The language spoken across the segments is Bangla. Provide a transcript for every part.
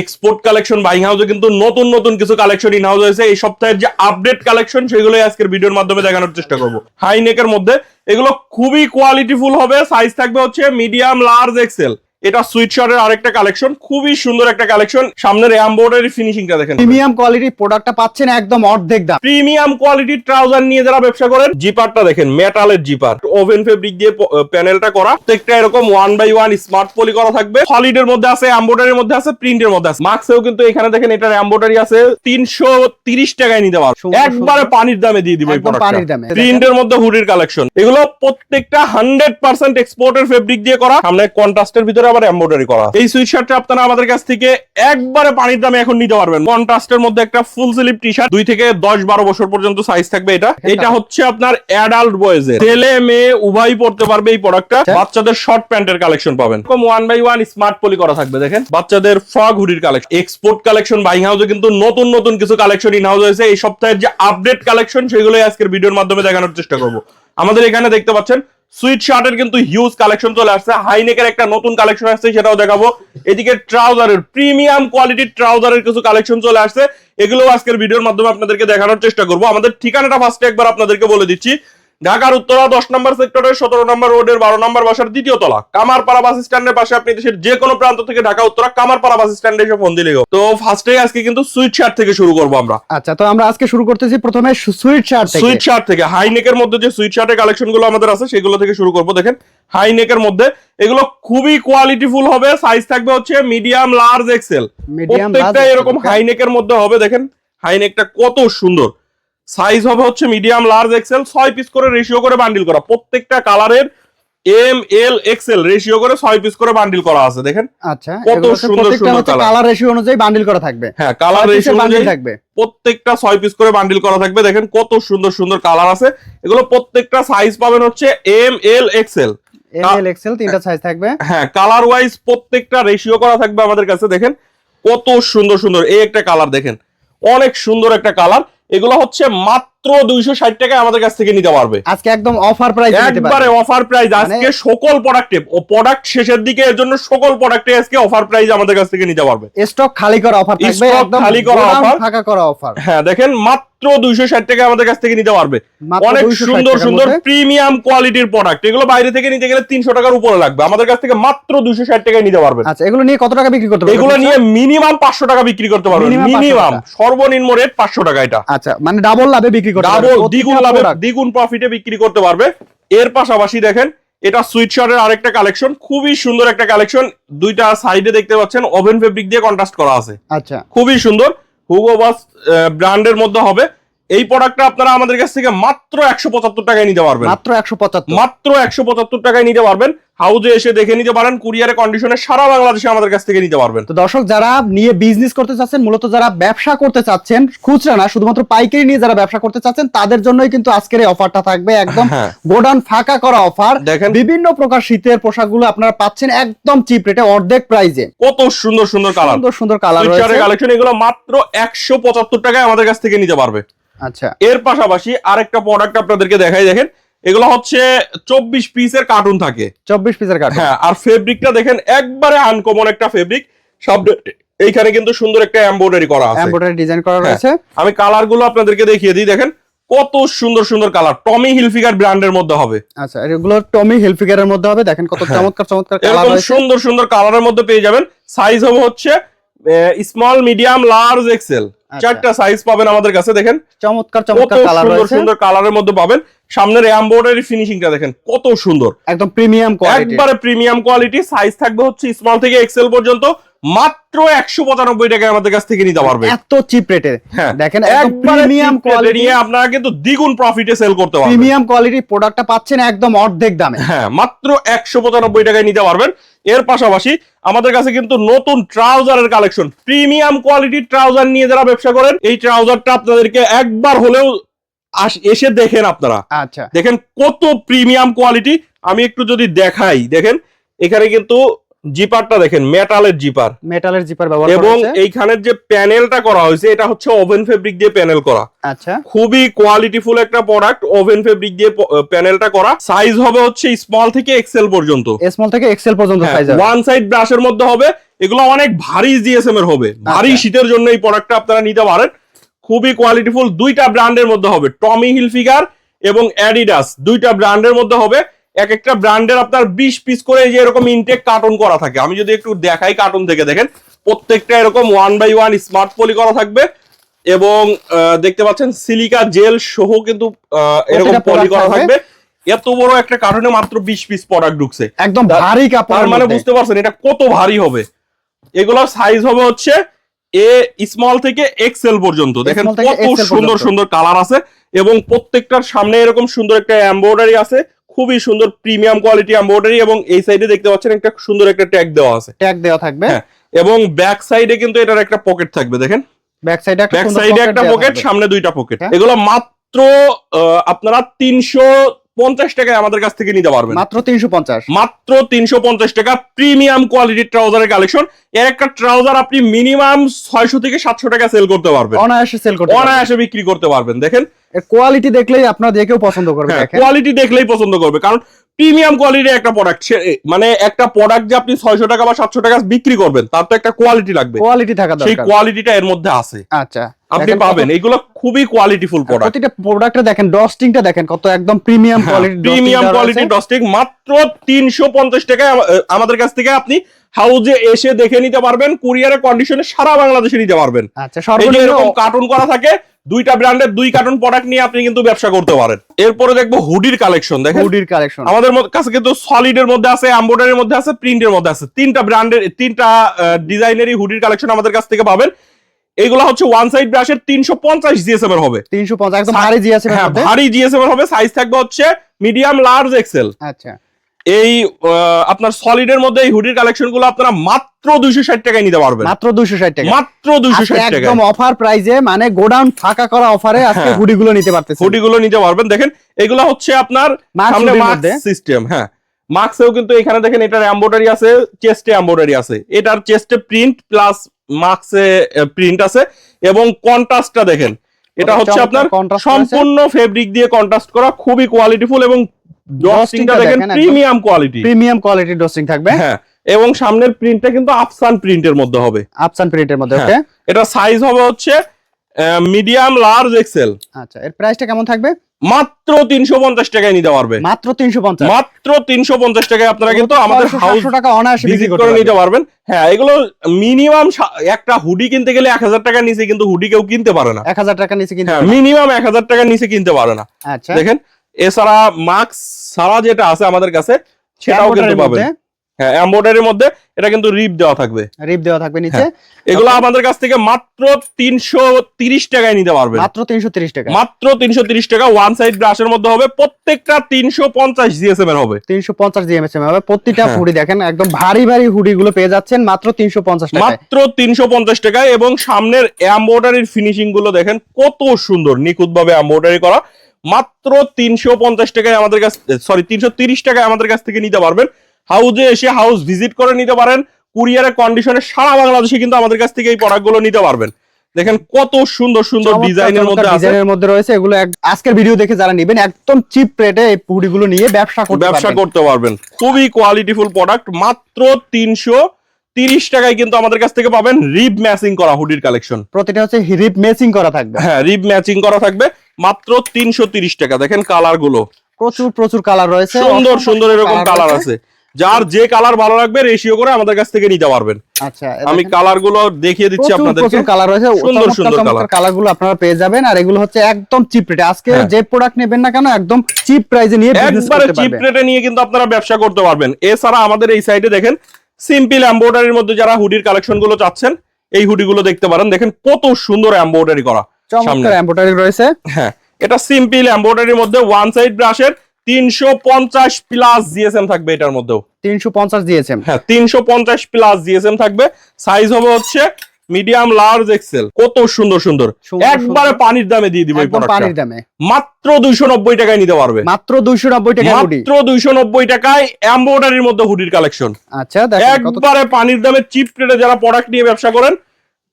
এক্সপোর্ট কালেকশন বাইং হাউসে কিন্তু নতুন নতুন কিছু কালেকশন ইন হাউস হয়েছে। এই সপ্তাহের যে আপডেট কালেকশন সেগুলোই আজকের ভিডিওর মাধ্যমে দেখানোর চেষ্টা করব। হাই নেকের মধ্যে, এগুলো খুবই কোয়ালিটিফুল হবে সাইজ থাকবে হচ্ছে মিডিয়াম লার্জ এক্সেল এটা সুইট আরেকটা কালেকশন খুবই সুন্দর একটা কালেকশন সামনের এমব্রয়ডারি ফিনিশিংটা দেখেন। প্রিমিয়াম কোয়ালিটির প্রোডাক্টটা পাচ্ছেন একদম অর্ধেক দাম। প্রিমিয়াম কোয়ালিটির ট্রাউজার নিয়ে যারা ব্যবসা করেন জিপারটা দেখেন মেটালের জিপার। ওভেন ফেব্রিক দিয়ে প্যানেলটা করা। প্রত্যেকটা এরকম one by one smart poly করা থাকবে। সলিডের মধ্যে আছে এমব্রয়ডারির মধ্যে আছে প্রিন্টের মধ্যে আছে। মার্কসেও কিন্তু এখানে দেখেন এটার এমব্রয়ডারি আছে তিনশো তিরিশ টাকায় নিতে সুন্দর, একবারে পানির দামে দিয়ে দিব পানির দামে। প্রিন্টের মধ্যে হুডির কালেকশন এগুলো প্রত্যেকটা হান্ড্রেড পার্সেন্ট এক্সপোর্টের ফেব্রিক দিয়ে করা। সামনে কন্ট্রাস্টের ভিতরে আবার এমব্রয়ডারি করা। এই সুইট শার্টটা আপনারা আমাদের কাছ থেকে একবারে পানির দামে এখন নিতে পারবেন। কন্ট্রাস্টের মধ্যে একটা ফুল স্লিভ টি শার্ট দুই থেকে দশ বারো বছর পর্যন্ত সাইজ থাকবে এটা। এটা হচ্ছে আপনার অ্যাডাল্ট বয়েজের ছেলে মেয়ে উভয়ই পড়তে পারবে এই প্রোডাক্টটা আচ্ছা। বাচ্চাদের শর্ট প্যান্টের কালেকশন পাবেন। এরকম one by one smart poly করা থাকবে দেখেন। বাচ্চাদের ফ্রক হুডির কালেকশন এক্সপোর্ট কালেকশন বাইং হাউসে কিন্তু নতুন নতুন কিছু কালেকশন ইন হাউস হয়েছে। এই সপ্তাহের যে আপডেট কালেকশন সেগুলোই আজকের ভিডিওর মাধ্যমে দেখানোর চেষ্টা করব। আমাদের এখানে দেখতে পাচ্ছেন সুইট শার্টের কিন্তু হিউজ কালেকশন চলে আসছে। হাইনেকের একটা নতুন কালেকশন আসছে, সেটাও দেখাবো। এদিকে ট্রাউজারের প্রিমিয়াম কোয়ালিটির ট্রাউজারের কিছু কালেকশন চলে আসছে। এগুলো আজকের ভিডিওর মাধ্যমে আপনাদেরকে দেখানোর চেষ্টা করব। আমাদের ঠিকানাটা ফার্স্টে একবার আপনাদেরকে বলে দিচ্ছি। ঢাকার উত্তরা দশ নম্বর সেক্টরের সতেরো নম্বর রোডের বারো নম্বর বাসার দ্বিতীয় তলা। কামারপাড়া বাস স্ট্যান্ডের পাশে আপনি দেশের যে কোনো প্রান্ত থেকে ঢাকা উত্তরা কামারপাড়া বাস স্ট্যান্ডে এসে ফোন হোক। তো ফার্স্টে আজকে কিন্তু সুইট শার্ট থেকে শুরু করব আমরা। আচ্ছা তো আমরা আজকে শুরু করতেছি প্রথমে সুইট শার্ট সুইট শার্ট থেকে। হাই নেকের মধ্যে যে সুইট শার্টের কালেকশনগুলো আমাদের আছে সেগুলো থেকে শুরু করব। দেখেন হাই নেকের মধ্যে এগুলো খুবই কোয়ালিটিফুল হবে সাইজ থাকবে হচ্ছে মিডিয়াম লার্জ এক্সেল প্রত্যেকটা এরকম হাই নেকের মধ্যে হবে। দেখেন হাই নেকটা কত সুন্দর। সাইজ হবে হচ্ছে মিডিয়াম লার্জ এক্সেল ছয় পিস করে রেশিও করে বান্ডিল করা। প্রত্যেকটা কালারের এম এল এক্সেল রেশিও করে ছয় পিস করে বান্ডিল করা আছে দেখেন? আচ্ছা কত সুন্দর সুন্দর কালার রেশিও অনুযায়ী বান্ডিল করা থাকবে। হ্যাঁ কালার রেশিও অনুযায়ী থাকবে। প্রত্যেকটা ছয় পিস করে বান্ডিল করা থাকবে। দেখেন কত সুন্দর সুন্দর কালার আছে। এগুলো প্রত্যেকটা সাইজ পাবেন হচ্ছে M L XL M L XL তিনটা সাইজ থাকবে। হ্যাঁ কালার ওয়াইজ প্রত্যেকটা রেশিও করা থাকবে আমাদের কাছে দেখেন? কত সুন্দর সুন্দর। এই একটা কালার দেখেন। অনেক সুন্দর একটা কালার এগুলো হচ্ছে মাত্র দুইশো ষাট টাকায় আমাদের কাছ থেকে নিতে পারবে। আজকে একদম অফার প্রাইস একবারে অফার প্রাইস আজকে সকল প্রোডাক্টে প্রোডাক্ট শেষের দিকে এর জন্য সকল প্রোডাক্টে আজকে অফার প্রাইস আমাদের কাছ থেকে নিতে পারবে। স্টক খালি করা অফার স্টক খালি করা অফার থাকা ফাঁকা করা অফার হ্যাঁ দেখেন মাত্র দুইশো ষাট টাকা আমাদের কাছ থেকে নিতে পারবে। অনেক সুন্দর সুন্দর প্রিমিয়াম কোয়ালিটির প্রোডাক্ট এগুলো বাইরে থেকে নিতে গেলে তিনশো টাকার উপরে লাগবে। আমাদের কাছ থেকে মাত্র দুইশো ষাট টাকায় নিতে পারবেন আচ্ছা এগুলো নিয়ে কত টাকা বিক্রি করতে পারবে? এগুলো নিয়ে মিনিমাম পাঁচশো টাকা বিক্রি করতে 500 মিনিমাম সর্বনিম্ন রেট পাঁচশো টাকা এটা। আচ্ছা মানে ডাবল লাভে বিক্রি করতে ডাবল দ্বিগুণ লাভে। দ্বিগুণ প্রফিটে বিক্রি করতে পারবে। এর পাশাপাশি দেখেন এটা সুইট শার্টের আরেকটা কালেকশন খুবই সুন্দর একটা কালেকশন দুইটা সাইডে দেখতে পাচ্ছেন ওভেন ফেব্রিক দিয়ে কন্ট্রাস্ট করা আছে। আচ্ছা। খুবই সুন্দর। হুগো বাস ব্র্যান্ডের মধ্যে হবে। এই প্রোডাক্টটা আপনারা আমাদের কাছ থেকে মাত্র একশো পঁচাত্তর টাকায় নিতে পারবেন। মাত্র একশো পঁচাত্তর। মাত্র একশো পঁচাত্তর টাকায় নিতে পারবেন। হাউজে এসে দেখে নিতে পারেন কুরিয়ারে কন্ডিশনে সারা বাংলাদেশে আমাদের কাছ থেকে নিতে পারবেন। তো দর্শক যারা নিয়ে বিজনেস করতে চাচ্ছেন মূলত যারা ব্যবসা করতে চাচ্ছেন খুচরা না শুধুমাত্র পাইকারি নিয়ে যারা ব্যবসা করতে চাচ্ছেন তাদের জন্যই কিন্তু আজকের এই অফারটা থাকবে। একদম হ্যাঁ। গোডাউন ফাঁকা করা অফার দেখেন। বিভিন্ন প্রকার শীতের পোশাকগুলো আপনারা পাচ্ছেন একদম চিপ রেটে অর্ধেক প্রাইজে কত সুন্দর সুন্দর কালার সুন্দর সুন্দর কালার রয়েছে। কালেকশন এগুলো মাত্র একশো পঁচাত্তর টাকায় আমাদের কাছ থেকে নিতে পারবে। আচ্ছা। এর পাশাপাশি আরেকটা প্রোডাক্ট আপনাদেরকে দেখাই দেখেন এগুলো হচ্ছে চব্বিশ পিসের কার্টুন থাকে। চব্বিশ পিসের কার্ড হ্যাঁ আর ফেব্রিকটা দেখেন একবারে আনকমন একটা ফেব্রিক সব এইখানে কিন্তু সুন্দর একটা এমব্রয়ডারি করা আছে। এমব্রয়ডারি ডিজাইন করা হ্যাঁ। রয়েছে। আমি কালারগুলো আপনাদেরকে দেখিয়ে দিই দেখেন কত সুন্দর সুন্দর কালার টমি হিলফিগার ব্র্যান্ডের মধ্যে হবে। আচ্ছা এগুলো টমি হেলফিগারের মধ্যে হবে। দেখেন কত হ্যাঁ। চমৎকার চমৎকার কালার রয়েছে। সুন্দর সুন্দর কালারের মধ্যে পেয়ে যাবেন। সাইজ হবে হচ্ছে স্মল মিডিয়াম লার্জ এক্সেল। চারটা সাইজ পাবেন আমাদের কাছে দেখেন। চমৎকার চমৎকার কালার সুন্দর সুন্দর কালারের মধ্যে পাবেন। সামনের এমব্রয়ডারি ফিনিশিংটা দেখেন কত সুন্দর। একদম প্রিমিয়াম কোয়ালিটি একবারে প্রিমিয়াম কোয়ালিটি সাইজ থাকবে হচ্ছে স্মল থেকে এক্সেল পর্যন্ত। মাত্র একশো পঁচানব্বই টাকায় আমাদের কাছ থেকে নিতে পারবে। এত চিপ রেটে হ্যাঁ। দেখেন প্রিমিয়াম কোয়ালিটি নিয়ে আপনারা কিন্তু দ্বিগুণ প্রফিটে সেল করতে পারবেন। প্রিমিয়াম কোয়ালিটির প্রোডাক্টটা পাচ্ছেন একদম অর্ধেক দামে। হ্যাঁ মাত্র একশো পঁচানব্বই টাকায় নিতে পারবেন। এর পাশাপাশি আমাদের কাছে কিন্তু নতুন ট্রাউজারের কালেকশন প্রিমিয়াম কোয়ালিটির ট্রাউজার নিয়ে যারা ব্যবসা করেন এই ট্রাউজারটা আপনাদেরকে একবার হলেও এসে দেখেন আপনারা। আচ্ছা। দেখেন কত প্রিমিয়াম কোয়ালিটি আমি একটু যদি দেখাই দেখেন এখানে কিন্তু জিপারটা দেখেন মেটালের জিপার। মেটালের জিপার ব্যবহার এবং এইখানের যে প্যানেলটা করা হয়েছে এটা হচ্ছে ওভেন ফেব্রিক দিয়ে প্যানেল করা। আচ্ছা। খুবই কোয়ালিটিফুল একটা প্রোডাক্ট ওভেন ফেব্রিক দিয়ে প্যানেলটা করা। সাইজ হবে হচ্ছে স্মল থেকে এক্সেল পর্যন্ত। স্মল থেকে এক্সেল পর্যন্ত সাইজ ওয়ান সাইড ব্রাশের মধ্যে হবে। এগুলো অনেক ভারী জিএসএম এর হবে। ভারী আচ্ছা। শীতের জন্য এই প্রোডাক্টটা আপনারা নিতে পারেন। খুবই কোয়ালিটিফুল দুইটা ব্র্যান্ডের মধ্যে হবে। টমি হিলফিগার এবং অ্যাডিডাস দুইটা ব্র্যান্ডের মধ্যে হবে। এক একটা ব্র্যান্ডের আপনার বিশ পিস করে যে এরকম ইনটেক কার্টুন করা থাকে। আমি যদি একটু দেখাই কার্টুন থেকে দেখেন প্রত্যেকটা এরকম one by one smart poly করা থাকবে এবং দেখতে পাচ্ছেন সিলিকা জেল সহ কিন্তু এরকম পলি করা থাকবে। থাকবে। এত বড় একটা কার্টুনে মাত্র বিশ পিস প্রোডাক্ট ঢুকছে। একদম ভারী কাপড় মানে বুঝতে পারছেন এটা কত ভারী হবে। এগুলোর সাইজ হবে হচ্ছে এ স্মল থেকে এক্সেল পর্যন্ত। দেখেন কত সুন্দর সুন্দর কালার আছে এবং প্রত্যেকটার সামনে এরকম সুন্দর একটা এমব্রয়ডারি আছে। খুবই সুন্দর প্রিমিয়াম কোয়ালিটি এমব্রয়ডারি এবং এই সাইডে দেখতে পাচ্ছেন একটা সুন্দর একটা ট্যাগ দেওয়া আছে। ট্যাগ দেওয়া থাকবে। হ্যাঁ, এবং ব্যাক সাইডে কিন্তু এটার একটা পকেট থাকবে দেখেন। ব্যাক সাইডে একটা ব্যাক সুন্দর সাইডে একটা পকেট সামনে দুইটা পকেট হ্যাঁ। এগুলো মাত্র আপনারা তিনশো পঞ্চাশ টাকায় আমাদের কাছ থেকে নিতে পারবেন। মাত্র তিনশো পঞ্চাশ। মাত্র তিনশো পঞ্চাশ টাকা প্রিমিয়াম কোয়ালিটির ট্রাউজারের কালেকশন। এর একটা ট্রাউজার আপনি মিনিমাম ছয়শো থেকে সাতশো টাকা সেল করতে পারবেন। অনায়াসে সেল করতে অনায়াসে বিক্রি করতে পারবেন দেখেন। কোয়ালিটি দেখলেই আপনারা কেউ পছন্দ করবে হ্যাঁ কোয়ালিটি দেখলেই পছন্দ করবে কারণ প্রিমিয়াম কোয়ালিটির একটা প্রোডাক্ট মানে একটা প্রোডাক্ট যে আপনি ছয়শো টাকা বা সাতশো টাকা বিক্রি করবেন তার তো একটা কোয়ালিটি লাগবে। কোয়ালিটি থাকা সেই কোয়ালিটিটা এর মধ্যে আছে। আচ্ছা। আপনি পাবেন। এগুলো খুবই কোয়ালিটিফুল প্রোডাক্ট প্রতিটা প্রোডাক্টটা দেখেন ডস্টিংটা দেখেন কত একদম প্রিমিয়াম কোয়ালিটি প্রিমিয়াম কোয়ালিটি ডস্টিক মাত্র তিনশো পঞ্চাশ টাকায় আমাদের কাছ থেকে আপনি হাউজে এসে দেখে নিতে পারবেন কুরিয়ারের কন্ডিশনে সারা বাংলাদেশে নিতে পারবেন। আচ্ছা সর্বনিম্ন এরকম কার্টুন করা থাকে দুইটা ব্র্যান্ডের দুই কার্টুন প্রোডাক্ট নিয়ে আপনি কিন্তু ব্যবসা করতে পারেন। এরপরে দেখব হুডির কালেকশন দেখেন। হুডির কালেকশন আমাদের কাছে কিন্তু সলিডের মধ্যে আছে এমব্রয়ডারির মধ্যে আছে প্রিন্টের মধ্যে আছে। তিনটা ব্র্যান্ডের তিনটা ডিজাইনেরই হুডির কালেকশন আমাদের কাছ থেকে পাবেন। এগুলো হচ্ছে ওয়ান সাইড ব্রাশের তিনশো পঞ্চাশ জিএসএম এর হবে। তিনশো পঞ্চাশ একদম ভারী জিএসএম এর হ্যাঁ ভারী জিএসএম এর হবে সাইজ থাকবে হচ্ছে মিডিয়াম লার্জ এক্সেল আচ্ছা। এই আপনার সলিডের মধ্যে এই হুডির কালেকশনগুলো আপনারা মাত্র দুইশো ষাট টাকায় নিতে পারবেন। মাত্র দুশো ষাট টাকা। মাত্র দুইশো ষাট টাকা একদম অফার প্রাইজে মানে গোডাউন ফাঁকা করা অফারে আজকে হ্যাঁ। হুডি গুলো নিতে পারতেছেন। হুডি গুলো নিতে পারবেন। দেখেন এগুলো হচ্ছে আপনার সামনে মাস্ক সিস্টেম হ্যাঁ। মাস্কেও কিন্তু এখানে দেখেন এটার এমব্রয়ডারি আছে চেস্টে এমব্রয়ডারি আছে। এটার চেস্টে প্রিন্ট প্লাস মাস্কে প্রিন্ট আছে এবং কন্ট্রাস্টটা দেখেন। এটা হচ্ছে আপনার সম্পূর্ণ ফেব্রিক দিয়ে কন্ট্রাস্ট করা খুবই কোয়ালিটিফুল এবং ডস্টিংটা দেখেন প্রিমিয়াম কোয়ালিটি প্রিমিয়াম কোয়ালিটি ডস্টিং থাকবে। হ্যাঁ এবং সামনের প্রিন্টটা কিন্তু আফসান প্রিন্টের মধ্যে হবে। আফসান প্রিন্টের মধ্যে হ্যাঁ। ওকে এটা সাইজ হবে হচ্ছে মিডিয়াম লার্জ এক্সেল আচ্ছা এর প্রাইসটা কেমন থাকবে? মাত্র তিনশো পঞ্চাশ টাকায় নিতে পারবে। মাত্র তিনশো পঞ্চাশ? মাত্র তিনশো পঞ্চাশ টাকায় আপনারা কিন্তু আমাদের হাউস টাকা অনায়াসে বিক্রি ভিজিট করে নিতে পারবেন। হ্যাঁ এগুলো মিনিমাম একটা হুডি কিনতে গেলে এক হাজার টাকার নিচে কিন্তু হুডি কেউ কিনতে পারে না। এক হাজার টাকা নিচে কিনতে হ্যাঁ মিনিমাম এক হাজার টাকার নিচে কিনতে পারে না। আচ্ছা। দেখেন এছাড়া মাস্ক ছাড়া যেটা আছে আমাদের কাছে সেটাও কিন্তু পাবেন। হ্যাঁ এমব্রয়ডারির মধ্যে এটা কিন্তু রিপ দেওয়া থাকবে। রিপ দেওয়া থাকবে নিচে। এগুলো আমাদের কাছ থেকে মাত্র তিনশো তিরিশ টাকায় নিতে পারবেন। মাত্র তিনশো তিরিশ টাকা। মাত্র তিনশো তিরিশ টাকা ওয়ান সাইড ব্রাশের মধ্যে হবে প্রত্যেকটা তিনশো পঞ্চাশ জিএসএম এর হবে। তিনশো পঞ্চাশ জিএমএসএম হবে। প্রতিটা হ্যাঁ। হুডি দেখেন একদম ভারী ভারী হুডি গুলো পেয়ে যাচ্ছেন মাত্র তিনশো পঞ্চাশ টাকা মাত্র তিনশো পঞ্চাশ টাকায় এবং সামনের এমব্রয়ডারির ফিনিশিংগুলো দেখেন কত সুন্দর নিখুঁত ভাবে এমব্রয়ডারি করা। মাত্র তিনশো পঞ্চাশ টাকায় আমাদের কাছ সরি তিনশো তিরিশ টাকায় আমাদের কাছ থেকে নিতে পারবেন। হাউজে এসে হাউস ভিজিট করে নিতে পারেন। কুরিয়ারের কন্ডিশনে সারা বাংলাদেশে কিন্তু আমাদের কাছ থেকে এই প্রোডাক্টগুলো নিতে পারবেন। দেখেন কত সুন্দর সুন্দর ডিজাইনের মধ্যে ডিজাইনের মধ্যে রয়েছে। এগুলো আজকের ভিডিও দেখে যারা নেবেন একদম চিপ রেটে এই হুডি গুলো নিয়ে ব্যবসা করতে ব্যবসা করতে পারবেন। খুবই কোয়ালিটিফুল প্রোডাক্ট মাত্র তিনশো তিরিশ টাকায় কিন্তু আমাদের কাছ থেকে পাবেন রিব ম্যাচিং করা হুডির কালেকশন প্রতিটা হচ্ছে রিপ মেসিং করা থাকবে। হ্যাঁ রিব ম্যাচিং করা থাকবে মাত্র তিনশো তিরিশ টাকা। দেখেন কালারগুলো প্রচুর প্রচুর কালার রয়েছে। সুন্দর সুন্দর এরকম কালার আছে। যার যে কালার ভালো লাগবে রেশিও করে আমাদের কাছ থেকে নিতে পারবেন। আচ্ছা আমি কালারগুলো দেখিয়ে দিচ্ছি প্রচুর কালার রয়েছে সুন্দর সুন্দর কালার কালারগুলো আপনারা পেয়ে যাবেন আর এগুলো হচ্ছে একদম চিপ রেটে আজকে হ্যাঁ। যে প্রোডাক্ট নেবেন না কেন একদম চিপ প্রাইসে নিয়ে বিজনেস একবারে চিপ রেটে নিয়ে কিন্তু আপনারা ব্যবসা করতে পারবেন। এছাড়া আমাদের এই সাইডে দেখেন সিম্পল এমব্রয়ডারির মধ্যে যারা হুডির কালেকশনগুলো চাচ্ছেন এই হুডি গুলো দেখতে পারেন। দেখেন কত সুন্দর এমব্রয়ডারি করা চমৎকার। এমব্রয়ডারি রয়েছে। হ্যাঁ এটা সিম্পল এমব্রয়ডারির মধ্যে ওয়ান সাইড ব্রাশের তিনশো পঞ্চাশ প্লাস জিএসএম থাকবে এটার মধ্যেও। তিনশো পঞ্চাশ হ্যাঁ তিনশো পঞ্চাশ প্লাস জিএসএম থাকবে। সাইজ হবে হচ্ছে মিডিয়াম লার্জ এক্সেল কত সুন্দর সুন্দর। একবারে পানির দামে দিয়ে দিব এই পানির দামে। মাত্র দুইশো নব্বই টাকায় নিতে পারবে। মাত্র দুইশো নব্বই টাকা হুডি। মাত্র দুইশো নব্বই টাকায় এমব্রয়ডারির মধ্যে হুডির কালেকশন আচ্ছা দেখেন একবারে পানির দামে চিপ রেটে যারা প্রোডাক্ট নিয়ে ব্যবসা করেন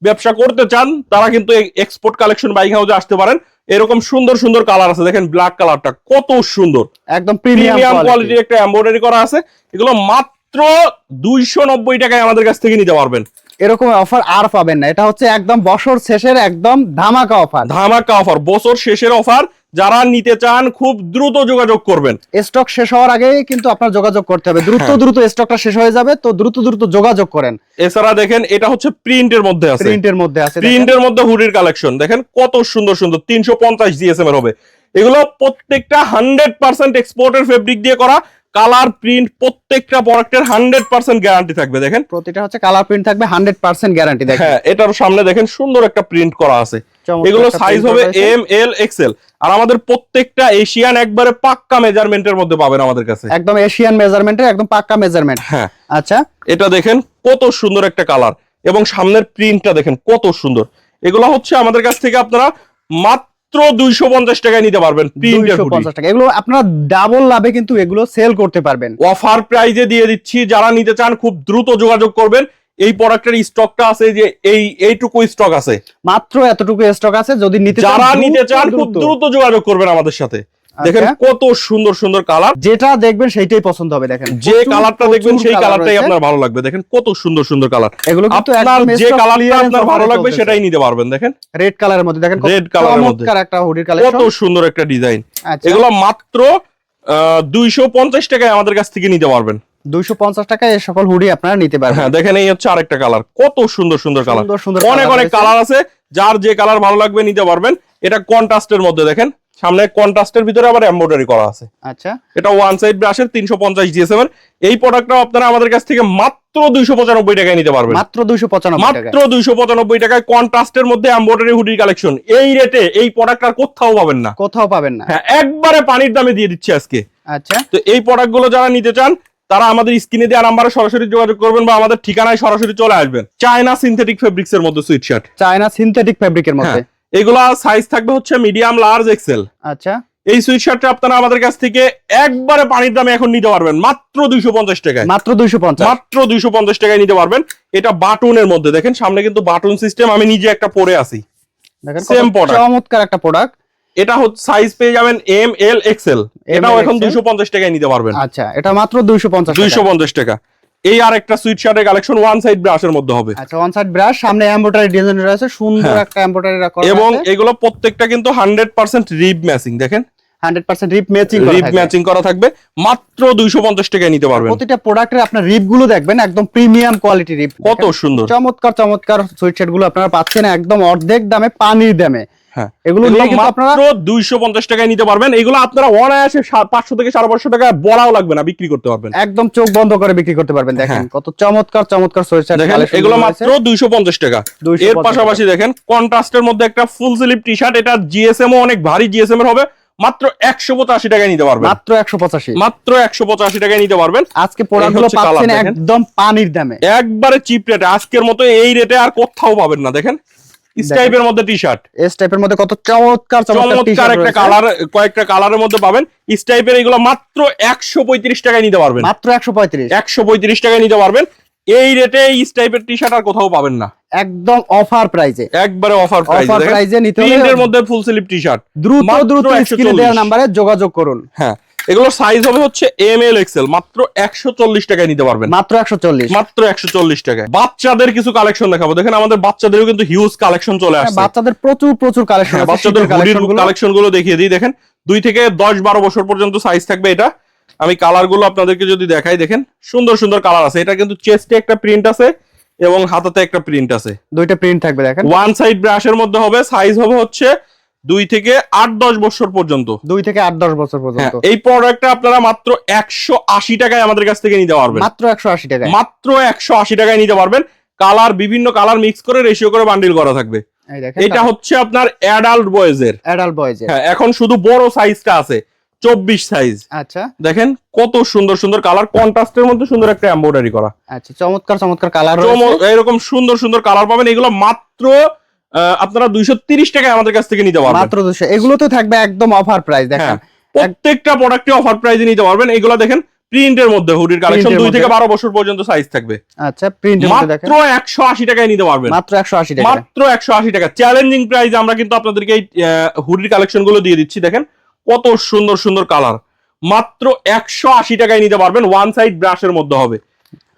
ব্যবসা করতে চান তারা কিন্তু এক্সপোর্ট কালেকশন বাইক হাউসে আসতে পারেন। এরকম সুন্দর সুন্দর কালার আছে। দেখেন ব্ল্যাক কালারটা কত সুন্দর। একদম প্রিমিয়াম কোয়ালিটি কোয়ালিটির একটা এমব্রয়ডারি করা আছে। এগুলো মাত্র মাত্র দুইশো নব্বই টাকায় আমাদের কাছ থেকে নিতে পারবেন। এরকম অফার আর পাবেন না। এটা হচ্ছে একদম বছর শেষের একদম ধামাকা অফার ধামাকা অফার বছর শেষের অফার যারা নিতে চান খুব দ্রুত যোগাযোগ করবেন। স্টক শেষ হওয়ার আগেই কিন্তু আপনার যোগাযোগ করতে হবে। দ্রুত হ্যাঁ। দ্রুত স্টকটা শেষ হয়ে যাবে তো দ্রুত দ্রুত যোগাযোগ করেন। এছাড়া দেখেন এটা হচ্ছে প্রিন্টের মধ্যে আছে। প্রিন্টের মধ্যে আছে। প্রিন্টের মধ্যে হুডির কালেকশন। দেখেন কত সুন্দর সুন্দর। তিনশো পঞ্চাশ জিএসএম এর হবে। এগুলো প্রত্যেকটা হান্ড্রেড পার্সেন্ট এক্সপোর্টের ফেব্রিক দিয়ে করা। কালার প্রিন্ট প্রত্যেকটা প্রোডাক্টের হান্ড্রেড পার্সেন্ট গ্যারান্টি থাকবে দেখেন। প্রতিটা হচ্ছে কালার প্রিন্ট থাকবে হান্ড্রেড পার্সেন্ট গ্যারান্টি দেখেন। হ্যাঁ এটার সামনে দেখেন সুন্দর একটা প্রিন্ট করা আছে। এগুলো সাইজ হবে এম এল এক্সেল আর আমাদের প্রত্যেকটা এশিয়ান একবারে পাক্কা মেজারমেন্টের মধ্যে পাবেন আমাদের কাছে। একদম এশিয়ান মেজারমেন্টের একদম পাক্কা মেজারমেন্ট হ্যাঁ। আচ্ছা। এটা দেখেন কত সুন্দর একটা কালার এবং সামনের প্রিন্টটা দেখেন কত সুন্দর। এগুলো হচ্ছে আমাদের কাছ থেকে আপনারা মাত্র দুইশো পঞ্চাশ টাকায় নিতে পারবেন টাকা। এগুলো আপনারা ডাবল লাভে কিন্তু এগুলো সেল করতে পারবেন। অফার প্রাইজে দিয়ে দিচ্ছি যারা নিতে চান খুব দ্রুত যোগাযোগ করবেন। এই প্রোডাক্টের স্টকটা আছে যে এই এইটুকু স্টক আছে। মাত্র এতটুকু স্টক আছে যদি নিতে চান, যারা নিতে চান খুব দ্রুত। যোগাযোগ করবেন আমাদের সাথে। দেখেন আচ্ছা। কত সুন্দর সুন্দর কালার যেটা দেখবেন সেইটাই পছন্দ হবে দেখেন। যে কালারটা দেখবেন সেই কালারটাই আপনার ভালো লাগবে। দেখেন কত সুন্দর সুন্দর কালার এগুলো কিন্তু আপনার যে কালারটা clearance আপনার ভালো লাগবে সেটাই নিতে পারবেন দেখেন। রেড কালারের মধ্যে দেখেন রেড এর মধ্যে। একটা হুডির কত সুন্দর একটা ডিজাইন আচ্ছা। এগুলো মাত্র দুইশো পঞ্চাশ টাকায় আমাদের কাছ থেকে নিতে পারবেন। 250 টাকায় এই সকল হুডি আপনারা নিতে পারবেন। হ্যাঁ দেখেন এই হচ্ছে আরেকটা কালার কত সুন্দর সুন্দর কালার অনেক অনেক কালার আছে। যার যে কালার ভালো লাগবে নিতে পারবেন। এটা কন্ট্রাস্টের মধ্যে দেখেন। সামনে কন্ট্রাস্টের ভিতরে আবার এমব্রয়ডারি করা আছে। আচ্ছা। এটা ওয়ান সাইড ব্রাশের তিনশো পঞ্চাশ জিএসএম এই প্রোডাক্টটাও আপনারা আমাদের কাছ থেকে মাত্র দুইশো পঁচানব্বই টাকায় নিতে পারবেন। মাত্র 295 টাকা মাত্র দুইশো পঁচানব্বই টাকায় কন্ট্রাস্টের মধ্যে এমব্রয়ডারি হুডির কালেকশন এই রেটে এই প্রোডাক্ট আর কোথাও পাবেন না। কোথাও পাবেন না। হ্যাঁ একবারে পানির দামে দিয়ে দিচ্ছি আজকে। আচ্ছা। তো এই প্রোডাক্টগুলো যারা নিতে চান তারা আমাদের স্ক্রিনে দেওয়া নাম্বারে সরাসরি যোগাযোগ করবেন বা আমাদের ঠিকানায় সরাসরি চলে আসবেন। চায়না সিনথেটিক ফেব্রিক্স এর মধ্যে সুইট শার্ট চায়না সিনথেটিক ফেব্রিকের মধ্যে? এগুলা সাইজ থাকবে হচ্ছে মিডিয়াম লার্জ এক্সেল আচ্ছা। এই সুইট শার্টটা আপনারা আমাদের কাছ থেকে একবারে পানির দামে এখন নিতে পারবেন। মাত্র দুইশো পঞ্চাশ টাকায়। মাত্র 250 মাত্র দুইশো পঞ্চাশ টাকায় নিতে পারবেন। এটা বাটনের মধ্যে। দেখেন সামনে কিন্তু বাটন সিস্টেম আমি নিজে একটা পরে আছি। দেখেন কত চমৎকার একটা প্রোডাক্ট এটা হচ্ছে সাইজ পেয়ে যাবেন এম এল এক্সেল এটাও এখন? দুইশো পঞ্চাশ টাকায় নিতে পারবেন। আচ্ছা এটা মাত্র 250 দুইশো পঞ্চাশ টাকা। এই আর একটা সুইট শার্টের কালেকশন ওয়ান সাইড ব্রাশের মধ্যে হবে। আচ্ছা ওয়ান সাইড ব্রাশ সামনে এমব্রয়ডারি ডিজাইন রয়েছে সুন্দর হ্যাঁ। একটা এমব্রয়ডারি করা এবং এগুলো প্রত্যেকটা কিন্তু হান্ড্রেড পার্সেন্ট রিব ম্যাচিং দেখেন? 100% রিপ ম্যাচিং রিব ম্যাচিং করা থাকবে। মাত্র দুইশো পঞ্চাশ টাকায় নিতে পারবেন। প্রতিটা প্রোডাক্টের আপনার রিপগুলো দেখবেন একদম প্রিমিয়াম কোয়ালিটি রিপ কত সুন্দর। চমৎকার চমৎকার সুইটশার্টগুলো আপনারা পাচ্ছেন একদম অর্ধেক দামে পানির দামে। হ্যাঁ। এগুলো নিয়ে কিন্তু আপনারা টাকায় নিতে পারবেন। এগুলো আপনারা অনায়াসে সা- পাঁচশো থেকে সাড়ে পাঁচশো টাকা বড়াও লাগবে না বিক্রি করতে পারবেন। একদম চোখ বন্ধ করে বিক্রি করতে পারবেন দেখেন। হ্যাঁ। কত চমৎকার চমৎকার দেখেন এগুলো মাত্র টাকা। এর পাশাপাশি দেখেন কন্ট্রাস্টের মধ্যে একটা ফুল স্লিপ টি শার্ট এটা জিএসএম অনেক ভারী জিএসএম এর হবে। মাত্র একশো পঁচাশি টাকায় নিতে পারবেন। মাত্র একশো পঁচাশি। মাত্র একশো পঁচাশি টাকায় নিতে পারবেন। আজকে পাচ্ছেন একদম পানির দামে। একবারে চিপ রেটে আজকের মতো এই রেটে আর কোথাও পাবেন না দেখেন। স্টাইপের মধ্যে টি শার্ট এস মধ্যে কত চমৎকার চমৎকার চমৎকার একটা কালার কয়েকটা কালারের মধ্যে পাবেন। স্টাইপের এগুলো মাত্র একশো পঁয়ত্রিশ টাকায় নিতে পারবেন। মাত্র একশো পঁয়ত্রিশ। একশো পঁয়ত্রিশ টাকায় নিতে পারবেন। এই রেটে এই টাইপের টি শার্ট আর কোথাও পাবেন না। একদম অফার প্রাইজে একবারে অফার অফার প্রাইজে নিতে প্রিন্টের মধ্যে ফুল স্লিপ টি শার্ট দ্রুত দ্রুত 140 স্ক্রিনে দেওয়া নাম্বারে যোগাযোগ করুন। হ্যাঁ। এগুলো সাইজ হবে হচ্ছে এম এল এক্সেল মাত্র একশো চল্লিশ টাকায় নিতে পারবেন। মাত্র একশো চল্লিশ। মাত্র একশো চল্লিশ টাকায়। বাচ্চাদের কিছু কালেকশন দেখাবো। দেখেন আমাদের বাচ্চাদেরও কিন্তু হিউজ কালেকশন চলে আসছে। হ্যাঁ, বাচ্চাদের প্রচুর প্রচুর কালেকশন হ্যাঁ, বাচ্চাদের কালেকশনগুলো। দেখিয়ে দিই। দেখেন দুই থেকে দশ বারো বছর পর্যন্ত সাইজ থাকবে এটা। আমি কালারগুলো আপনাদেরকে যদি দেখাই দেখেন সুন্দর সুন্দর কালার আছে। এটা কিন্তু চেস্টে একটা প্রিন্ট আছে এবং হাতাতে একটা প্রিন্ট আছে। দুইটা প্রিন্ট থাকবে দেখেন। ওয়ান সাইড ব্রাশের মধ্যে হবে সাইজ হবে হচ্ছে দুই থেকে আট দশ বছর পর্যন্ত। দুই থেকে আট দশ বছর হ্যাঁ পর্যন্ত এই প্রোডাক্টটা আপনারা মাত্র একশো আশি টাকায় আমাদের কাছ থেকে নিতে পারবেন। মাত্র একশো আশি টাকায়। মাত্র একশো আশি টাকায় নিতে পারবেন। কালার বিভিন্ন কালার মিক্স করে রেশিও করে বান্ডিল করা থাকবে। এটা হচ্ছে আপনার অ্যাডাল্ট বয়েজের অ্যাডাল্ট বয়েজের হ্যাঁ এখন শুধু বড় সাইজটা আছে চব্বিশ সাইজ আচ্ছা। দেখেন কত সুন্দর সুন্দর কালার কন্ট্রাস্টের মধ্যে সুন্দর একটা এমব্রয়ডারি করা। আচ্ছা চমৎকার চমৎকার কালার এরকম সুন্দর সুন্দর কালার পাবেন। এগুলো মাত্র আপনারা দুইশো তিরিশ টাকায় আমাদের কাছ থেকে নিতে পারবেন। মাত্র দুশো এগুলো তো থাকবে একদম অফার প্রাইস দেখেন। হ্যাঁ প্রত্যেকটা প্রোডাক্টে অফার প্রাইসে নিতে পারবেন। এগুলো দেখেন প্রিন্টের মধ্যে হুডির কালেকশন দুই থেকে বারো বছর পর্যন্ত সাইজ থাকবে। আচ্ছা দেখেন। মাত্র একশো আশি টাকায় নিতে পারবেন। মাত্র একশো আশি টাকা মাত্র একশো আশি টাকা। চ্যালেঞ্জিং প্রাইস আমরা কিন্তু আপনাদেরকে এই হুডির কালেকশনগুলো দিয়ে দিচ্ছি। দেখেন কত সুন্দর সুন্দর কালার মাত্র একশো আশি টাকায় নিতে পারবেন। ওয়ান সাইড ব্রাশের মধ্যে হবে।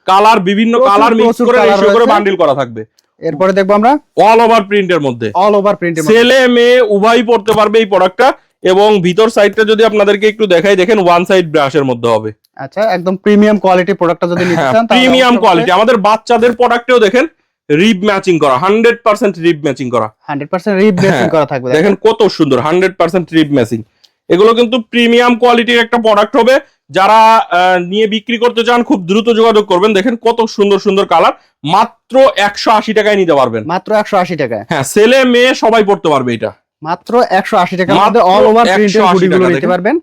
কালার বিভিন্ন কালার মিক্স করে করে বান্ডিল করা থাকবে। এরপরে দেখব আমরা। অল ওভার প্রিন্টের মধ্যে। অল ওভার প্রিন্টের ছেলে মেয়ে উভয়ই পড়তে পারবে এই প্রোডাক্টটা এবং ভিতর সাইডটা যদি আপনাদেরকে একটু দেখাই দেখেন ওয়ান সাইড ব্রাশের মধ্যে হবে। আচ্ছা একদম প্রিমিয়াম কোয়ালিটি প্রোডাক্টটা যদি নিতে চান প্রিমিয়াম কোয়ালিটি আমাদের বাচ্চাদের প্রোডাক্টেও দেখেন রিব ম্যাচিং করা হান্ড্রেড পার্সেন্ট রিব ম্যাচিং করা। হান্ড্রেড পার্সেন্ট রিপ বেসিং করা থাকবে দেখেন। কত সুন্দর হান্ড্রেড পার্সেন্ট রিব ম্যাচিং এগুলো কিন্তু প্রিমিয়াম কোয়ালিটির একটা প্রোডাক্ট হবে যারা নিয়ে বিক্রি করতে চান খুব দ্রুত যোগাযোগ করবেন। দেখেন কত সুন্দর সুন্দর কালার। মাত্র একশো আশি টাকায় নিতে পারবেন। মাত্র একশো আশি টাকায়। হ্যাঁ ছেলে মেয়ে সবাই পড়তে পারবে এটা। মাত্র একশো আশি টাকার অল ওভার 180 প্রিন্টের হুডিগুলো টাকা নিতে পারবেন।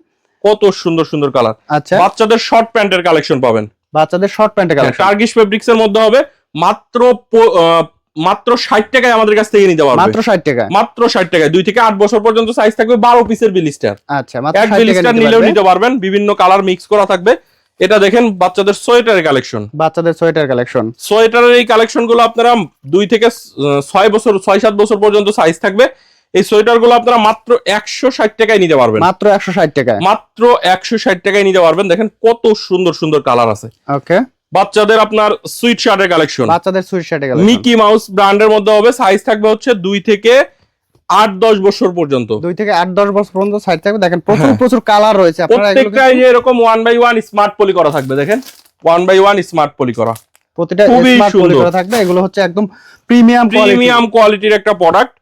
কত সুন্দর সুন্দর কালার। আচ্ছা। বাচ্চাদের শর্ট প্যান্টের কালেকশন পাবেন। বাচ্চাদের শর্ট প্যান্টের কালেকশন টার্গিশ ফেব্রিক্স এর মধ্যে হবে। মাত্র মাত্র ষাট টাকায় আমাদের কাছ থেকে নিতে পারবে। মাত্র ষাট টাকা মাত্র ষাট টাকায়। দুই থেকে আট বছর পর্যন্ত সাইজ থাকবে বারো পিসের বিলিস্টার আচ্ছা এক বিলিস্টার নিলেও নিতে পারবেন। বিভিন্ন কালার মিক্স করা থাকবে। এটা দেখেন বাচ্চাদের সোয়েটারের কালেকশন বাচ্চাদের সোয়েটার কালেকশন সোয়েটারের এই কালেকশনগুলো আপনারা দুই থেকে ছয় বছর ছয় সাত বছর পর্যন্ত সাইজ থাকবে। এই সোয়েটারগুলো আপনারা মাত্র একশো ষাট টাকায় নিতে পারবেন। মাত্র একশো ষাট টাকায়? মাত্র একশো ষাট টাকায় নিতে পারবেন। দেখেন কত সুন্দর সুন্দর কালার আছে। ওকে বাচ্চাদের আপনার সুইট শার্টের কালেকশন বাচ্চাদের সুইট শার্টের কালেকশন মিকি মাউস ব্র্যান্ডের মধ্যে হবে সাইজ থাকবে হচ্ছে দুই থেকে আট দশ বছর পর্যন্ত। দুই থেকে আট দশ বছর পর্যন্ত সাইজ থাকবে। দেখেন প্রচুর হ্যাঁ। প্রচুর কালার রয়েছে। প্রত্যেকটা এরকম one by one smart poly করা থাকবে দেখেন। One by one smart poly করা। প্রতিটা স্মার্ট পলি করা থাকবে। এগুলো হচ্ছে একদম প্রিমিয়াম প্রিমিয়াম কোয়ালিটির একটা প্রোডাক্ট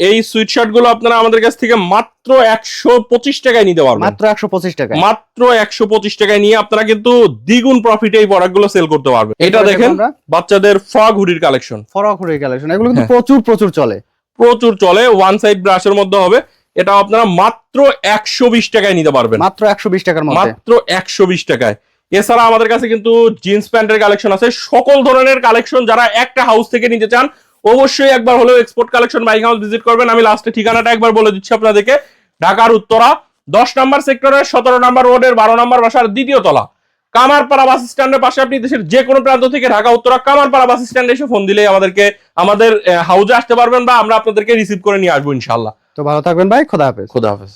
এই সুইট শার্টগুলো আপনারা আমাদের কাছ থেকে মাত্র একশো পঁচিশ টাকায় নিতে পারবেন। মাত্র একশো পঁচিশ টাকা মাত্র একশো পঁচিশ টাকায় নিয়ে আপনারা কিন্তু দ্বিগুণ প্রফিটে এই প্রোডাক্টগুলো সেল করতে পারবেন। এটা দেখেন বাচ্চাদের ফ্রক হুডির কালেকশন ফরক হুডির কালেকশন এগুলো কিন্তু হ্যাঁ। প্রচুর প্রচুর চলে। প্রচুর চলে ওয়ান সাইড ব্রাশের মধ্যে হবে। এটা আপনারা মাত্র একশো বিশ টাকায় নিতে পারবেন। মাত্র একশো বিশ টাকার মধ্যে। মাত্র একশো বিশ টাকায়। এছাড়া আমাদের কাছে কিন্তু জিন্স প্যান্টের কালেকশন আছে। সকল ধরনের কালেকশন যারা একটা হাউস থেকে নিতে চান অবশ্যই একবার হলেও export collection buying house visit করবেন। আমি লাস্টে ঠিকানাটা একবার বলে দিচ্ছি আপনাদেরকে। ঢাকার উত্তরা দশ নম্বর সেক্টরের সতেরো নম্বর রোডের বারো নম্বর বাসার দ্বিতীয় তলা। কামারপাড়া বাস স্ট্যান্ডের পাশে আপনি দেশের যে কোনো প্রান্ত থেকে ঢাকা উত্তরা কামারপাড়া বাস স্ট্যান্ডে এসে ফোন দিলেই আমাদেরকে আমাদের হাউজে আসতে পারবেন বা আমরা আপনাদেরকে রিসিভ করে নিয়ে আসব ইনশাল্লাহ তো ভালো থাকবেন ভাই খোদা হাফেজ। খুদা হাফেজ।